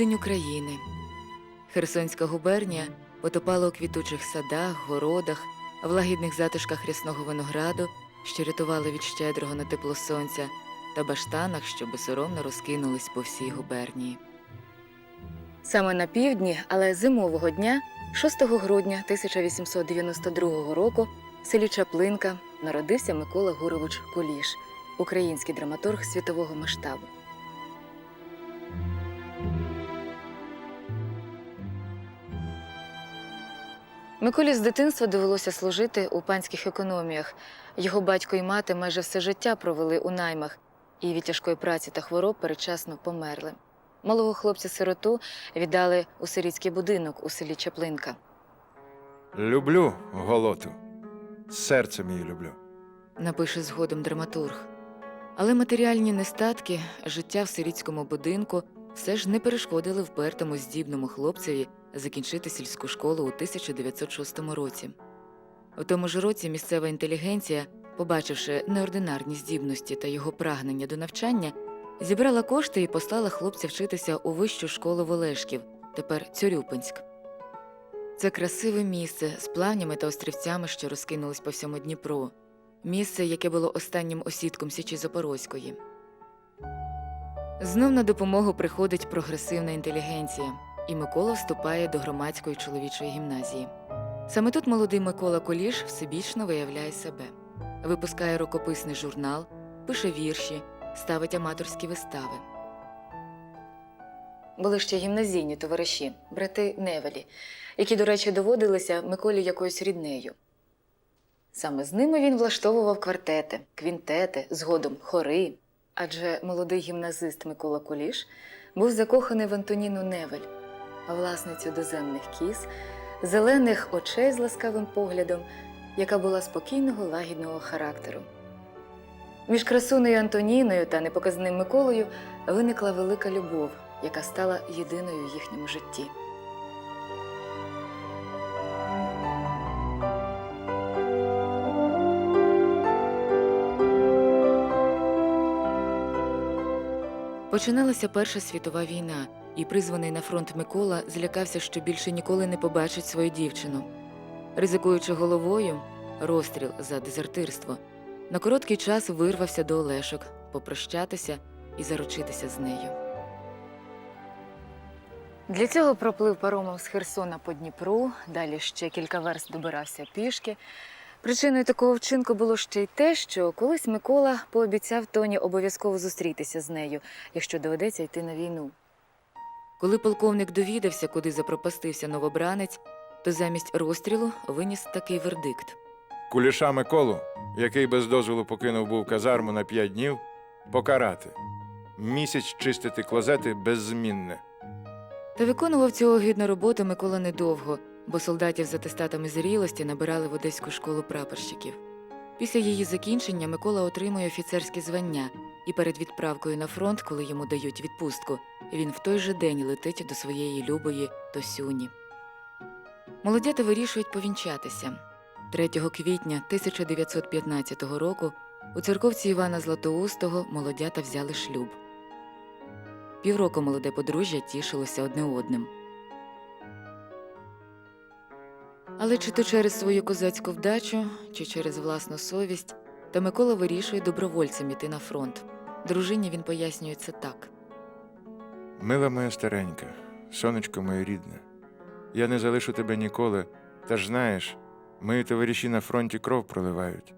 Південь України. Херсонська губернія потопала у квітучих садах, городах, в лагідних затишках рясного винограду, що рятували від щедрого на тепло сонця, та баштанах, що безсоромно розкинулись по всій губернії. Саме на півдні, але зимового дня, 6 грудня 1892 року, в селі Чаплинка народився Микола Гурович Куліш, український драматург світового масштабу. Миколі з дитинства довелося служити у панських економіях. Його батько і мати майже все життя провели у наймах і від тяжкої праці та хвороб передчасно померли. Малого хлопця-сироту віддали у сирітський будинок у селі Чаплинка. Люблю голоту. Серцем її люблю. напише згодом драматург. Але матеріальні нестатки, життя в сирітському будинку все ж не перешкодили впертому здібному хлопцеві закінчити сільську школу у 1906 році. У тому ж році місцева інтелігенція, побачивши неординарні здібності та його прагнення до навчання, зібрала кошти і послала хлопця вчитися у вищу школу Волешків, тепер Цюрюпинськ. Це красиве місце з плавнями та острівцями, що розкинулись по всьому Дніпру місце, яке було останнім осідком Січі Запорозької. Знов на допомогу приходить прогресивна інтелігенція, і Микола вступає до громадської чоловічої гімназії. Саме тут молодий Микола Коліш всебічно виявляє себе, випускає рукописний журнал, пише вірші, ставить аматорські вистави. Були ще гімназійні товариші, брати Невелі, які, до речі, доводилися Миколі якоюсь ріднею. Саме з ними він влаштовував квартети, квінтети, згодом хори. Адже молодий гімназист Микола Куліш був закоханий в Антоніну Невель, власницю доземних кіз, зелених очей з ласкавим поглядом, яка була спокійного лагідного характеру. Між красунею Антоніною та непоказним Миколою виникла велика любов, яка стала єдиною в їхньому житті. Починалася Перша світова війна, і призваний на фронт Микола злякався, що більше ніколи не побачить свою дівчину. Ризикуючи головою, розстріл за дезертирство, на короткий час вирвався до Олешок попрощатися і заручитися з нею. Для цього проплив паромом з Херсона по Дніпру, далі ще кілька верст добирався пішки. Причиною такого вчинку було ще й те, що колись Микола пообіцяв Тоні обов'язково зустрітися з нею, якщо доведеться йти на війну. Коли полковник довідався, куди запропастився новобранець, то замість розстрілу виніс такий вердикт. Куліша Миколу, який без дозволу покинув був казарму на п'ять днів, покарати. Місяць чистити клозети беззмінне. Та виконував цю огидну роботу Микола недовго, бо солдатів з атестатами зрілості набирали в одеську школу прапорщиків. Після її закінчення Микола отримує офіцерське звання, і перед відправкою на фронт, коли йому дають відпустку, він в той же день летить до своєї любої Тосюні. Молодята вирішують повінчатися. 3 квітня 1915 року у церковці Івана Златоустого молодята взяли шлюб. Півроку молоде подружжя тішилося одне одним. Але чи то через свою козацьку вдачу, чи через власну совість, та Микола вирішує добровольцем іти на фронт. Дружині він пояснює це так. Мила моя старенька, сонечко моє рідне. Я не залишу тебе ніколи, та ж знаєш, мої товариші на фронті кров проливають,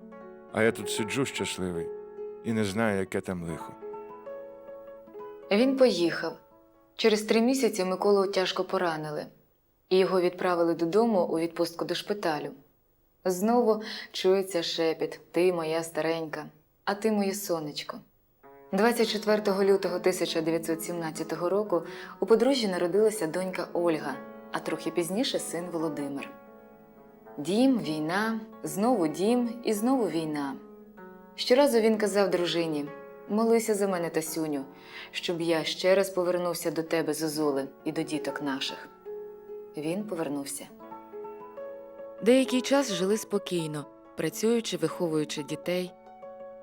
а я тут сиджу щасливий і не знаю, яке там лихо. Він поїхав. Через три місяці Миколу тяжко поранили, і його відправили додому у відпустку до шпиталю. Знову чується шепіт Ти моя старенька, а ти моє сонечко. 24 лютого 1917 року у подружжя народилася донька Ольга, а трохи пізніше син Володимир. Дім, війна, знову дім і знову війна. Щоразу він казав дружині: Молися за мене, Тасюню, щоб я ще раз повернувся до тебе, Зозуле, і до діток наших. Він повернувся. Деякий час жили спокійно, працюючи, виховуючи дітей.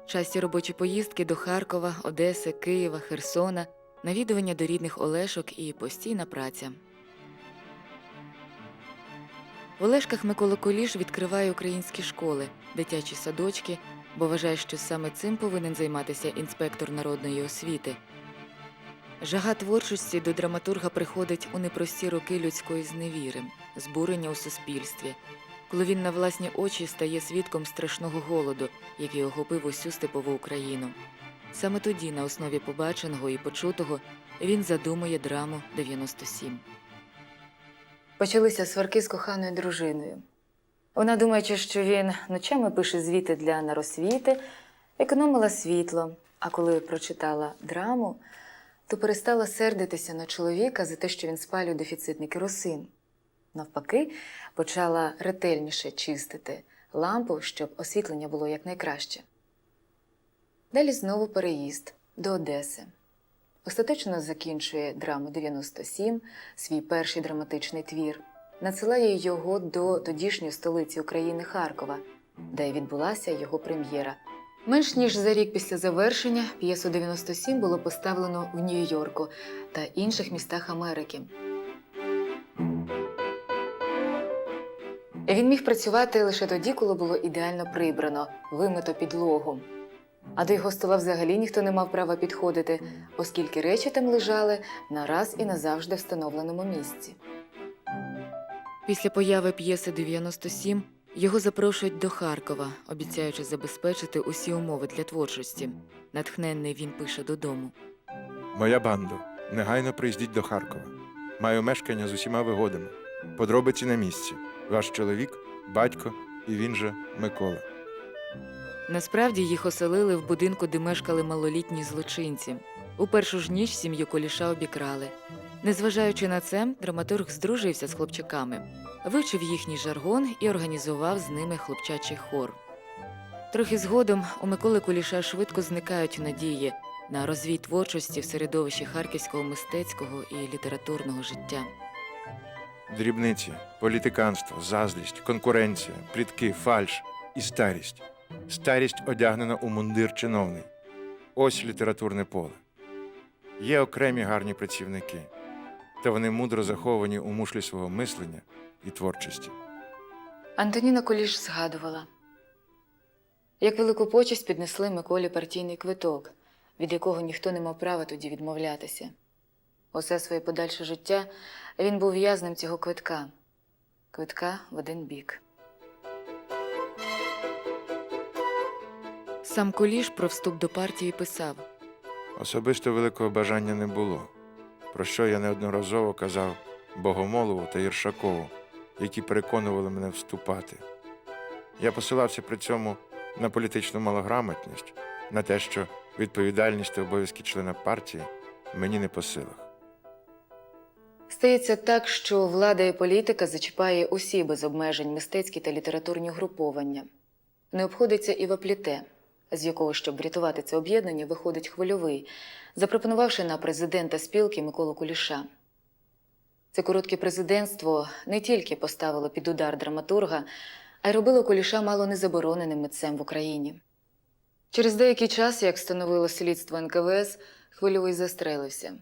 Часті робочі поїздки до Харкова, Одеси, Києва, Херсона навідування до рідних Олешок і постійна праця. В Олешках Микола Коліш відкриває українські школи, дитячі садочки, бо вважає, що саме цим повинен займатися інспектор народної освіти. Жага творчості до драматурга приходить у непрості роки людської зневіри, збурення у суспільстві, коли він на власні очі стає свідком страшного голоду, який охопив усю степову Україну. Саме тоді, на основі побаченого і почутого, він задумує драму 97. Почалися сварки з коханою дружиною. Вона, думаючи, що він ночами пише звіти для наросвіти, економила світло, а коли прочитала драму, то перестала сердитися на чоловіка за те, що він спалює дефіцитний керосин. Навпаки, почала ретельніше чистити лампу, щоб освітлення було якнайкраще. Далі знову переїзд до Одеси. Остаточно закінчує драму 97, свій перший драматичний твір, надсилає його до тодішньої столиці України Харкова, де відбулася його прем'єра. Менш ніж за рік після завершення п'єсу 97 було поставлено в Нью-Йорку та інших містах Америки. Він міг працювати лише тоді, коли було ідеально прибрано, вимито підлогу. А до його стола взагалі ніхто не мав права підходити, оскільки речі там лежали на раз і назавжди встановленому місці. Після появи п'єси 97 його запрошують до Харкова, обіцяючи забезпечити усі умови для творчості. Натхненний він пише додому. Моя бандо, негайно приїздіть до Харкова. Маю мешкання з усіма вигодами. Подробиці на місці. Ваш чоловік, батько і він же Микола. Насправді їх оселили в будинку, де мешкали малолітні злочинці. У першу ж ніч сім'ю Коліша обікрали. Незважаючи на це, драматург здружився з хлопчаками, вивчив їхній жаргон і організував з ними хлопчачий хор. Трохи згодом у Миколи Куліша швидко зникають надії на розвій творчості в середовищі харківського мистецького і літературного життя. Дрібниці, політиканство, заздрість, конкуренція, плітки, фальш і старість. Старість одягнена у мундир чиновний. Ось літературне поле. Є окремі гарні працівники, та вони мудро заховані у мушлі свого мислення і творчості. Антоніна Куліш згадувала, як велику почесть піднесли Миколі партійний квиток, від якого ніхто не мав права тоді відмовлятися. Усе своє подальше життя він був в'язнем цього квитка, квитка в один бік. Сам Куліш про вступ до партії писав. Особисто великого бажання не було, про що я неодноразово казав Богомолову та Єршакову, які переконували мене вступати. Я посилався при цьому на політичну малограмотність, на те, що відповідальність та обов'язки члена партії мені не по силах. Стається так, що влада і політика зачіпає усі без обмежень мистецькі та літературні груповання. Не обходиться і вопліте, з якого, щоб врятувати це об'єднання, виходить хвильовий, запропонувавши на президента спілки Миколу Куліша. Це коротке президентство не тільки поставило під удар драматурга, а й робило Куліша мало не забороненим митцем в Україні. Через деякий час, як встановило слідство НКВС, хвильовий застрелився.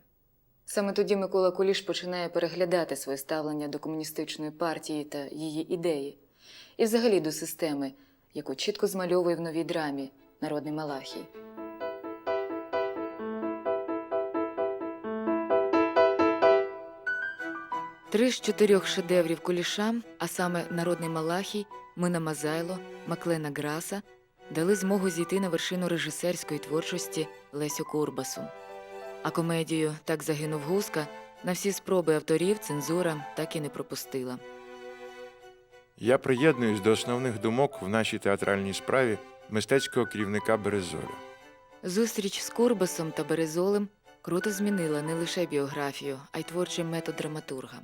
Саме тоді Микола Куліш починає переглядати своє ставлення до комуністичної партії та її ідеї, і взагалі до системи, яку чітко змальовує в новій драмі Народний Малахій. Три з чотирьох шедеврів Куліша, а саме Народний Малахій, Мина Мазайло, Маклена Граса, дали змогу зійти на вершину режисерської творчості Лесю Курбасу. А комедію Так загинув Гуска на всі спроби авторів цензура так і не пропустила. Я приєднуюсь до основних думок в нашій театральній справі мистецького керівника Березоля. Зустріч з Курбасом та Березолем круто змінила не лише біографію, а й творчий метод драматурга.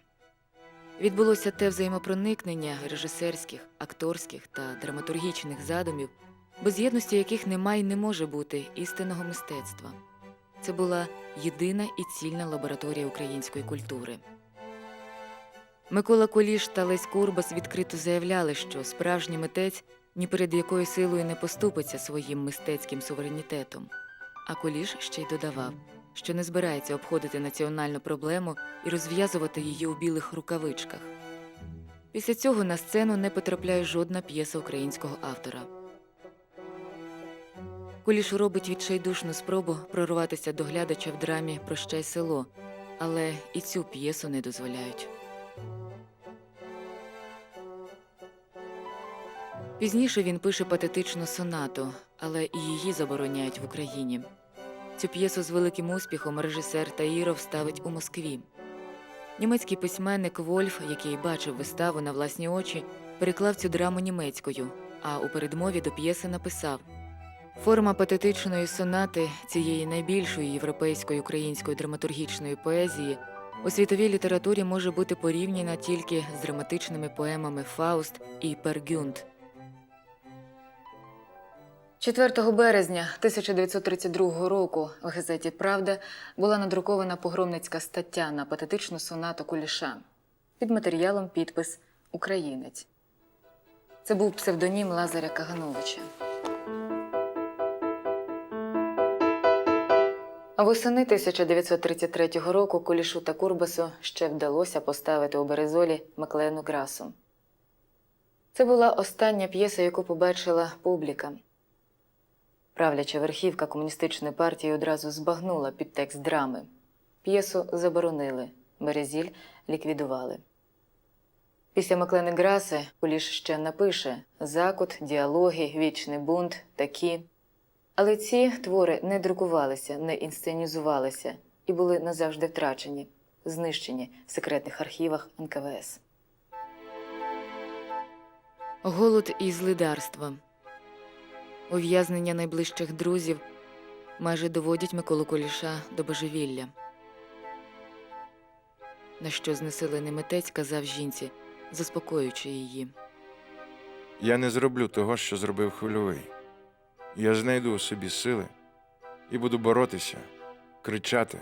Відбулося те взаємопроникнення режисерських, акторських та драматургічних задумів, без єдності яких немає й не може бути істинного мистецтва. Це була єдина і цільна лабораторія української культури. Микола Куліш та Лесь Курбас відкрито заявляли, що справжній митець ні перед якою силою не поступиться своїм мистецьким суверенітетом. А Куліш ще й додавав: що не збирається обходити національну проблему і розв'язувати її у білих рукавичках. Після цього на сцену не потрапляє жодна п'єса українського автора. Куліш робить відчайдушну спробу прорватися до глядача в драмі Прощай село, але і цю п'єсу не дозволяють. Пізніше він пише патетичну сонату, але і її забороняють в Україні. Цю п'єсу з великим успіхом режисер Таїров ставить у Москві. Німецький письменник Вольф, який бачив виставу на власні очі, переклав цю драму німецькою, а у передмові до п'єси написав Форма патетичної сонати цієї найбільшої європейської української драматургічної поезії у світовій літературі може бути порівняна тільки з драматичними поемами Фауст і Пергюнд. 4 березня 1932 року в газеті Правда була надрукована погромницька стаття на патетичну сонату Куліша під матеріалом підпис Українець. Це був псевдонім Лазаря Кагановича. Восени 1933 року Кулішу та Курбасу ще вдалося поставити у Березолі Маклену Грасу. Це була остання п'єса, яку побачила публіка. Правляча верхівка комуністичної партії одразу збагнула підтекст драми. П'єсу заборонили, Березіль ліквідували. Після Маклени Граси Куліш ще напише закут, діалоги, вічний бунт, такі. Але ці твори не друкувалися, не інсценізувалися і були назавжди втрачені, знищені в секретних архівах НКВС. Голод і злидарство. Ув'язнення найближчих друзів майже доводять Миколу Куліша до божевілля. На що знесилений митець казав жінці, заспокоюючи її. Я не зроблю того, що зробив хвильовий. Я знайду у собі сили і буду боротися, кричати,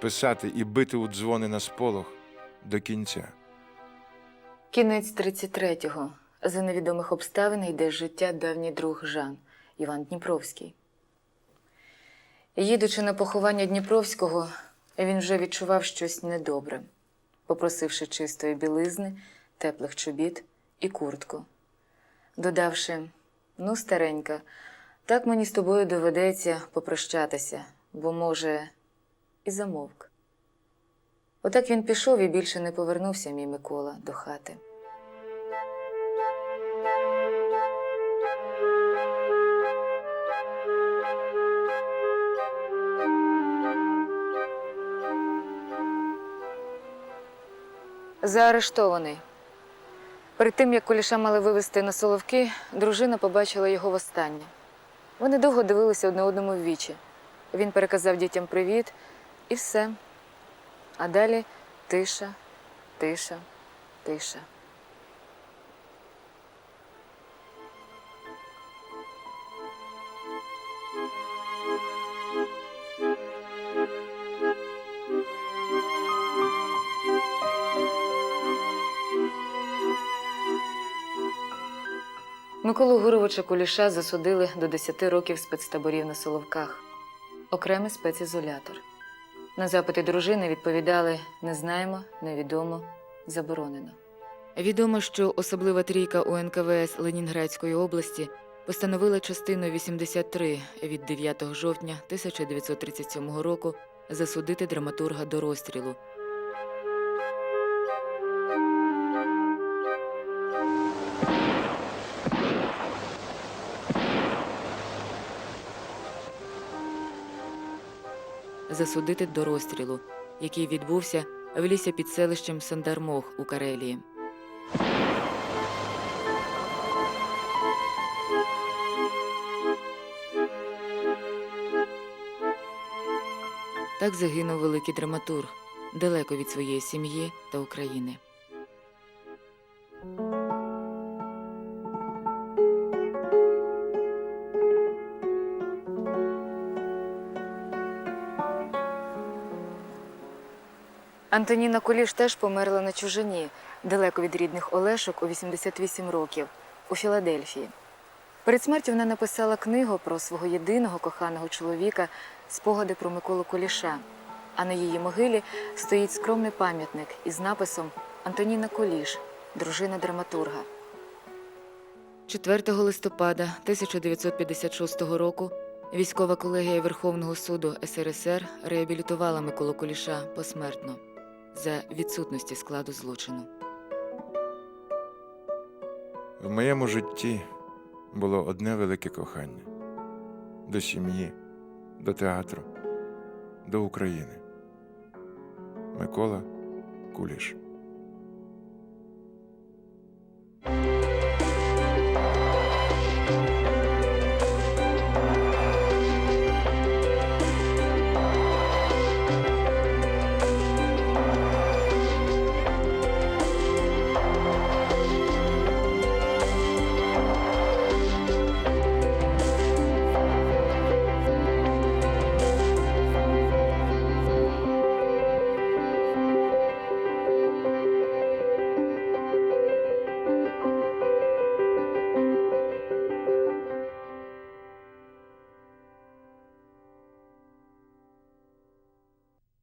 писати і бити у дзвони на сполох до кінця. Кінець 33-го. За невідомих обставин йде життя давній друг Жан Іван Дніпровський. Їдучи на поховання Дніпровського, він вже відчував щось недобре, попросивши чистої білизни, теплих чобіт і куртку, додавши: Ну, старенька, так мені з тобою доведеться попрощатися, бо, може, і замовк. Отак він пішов і більше не повернувся, мій Микола, до хати. Заарештований. Перед тим, як Куліша мали вивезти на Соловки, дружина побачила його востаннє. Вони довго дивилися одне одному в вічі. Він переказав дітям привіт і все. А далі тиша, тиша, тиша. Миколу Гуровича Куліша засудили до 10 років спецтаборів на Соловках. Окремий спецізолятор. На запити дружини відповідали не знаємо, невідомо, заборонено. Відомо, що особлива трійка УНКВС Ленінградської області постановила частину 83 від 9 жовтня 1937 року засудити драматурга до розстрілу. Засудити до розстрілу, який відбувся в лісі під селищем Сандармох у Карелії. Так загинув великий драматург далеко від своєї сім'ї та України. Антоніна Куліш теж померла на чужині, далеко від рідних Олешок у 88 років, у Філадельфії. Перед смертю вона написала книгу про свого єдиного коханого чоловіка спогади про Миколу Куліша, а на її могилі стоїть скромний пам'ятник із написом Антоніна Куліш, дружина драматурга. 4 листопада 1956 року військова колегія Верховного суду СРСР реабілітувала Миколу Куліша посмертно за відсутності складу злочину. В моєму житті було одне велике кохання до сім'ї, до театру, до України. Микола Куліш.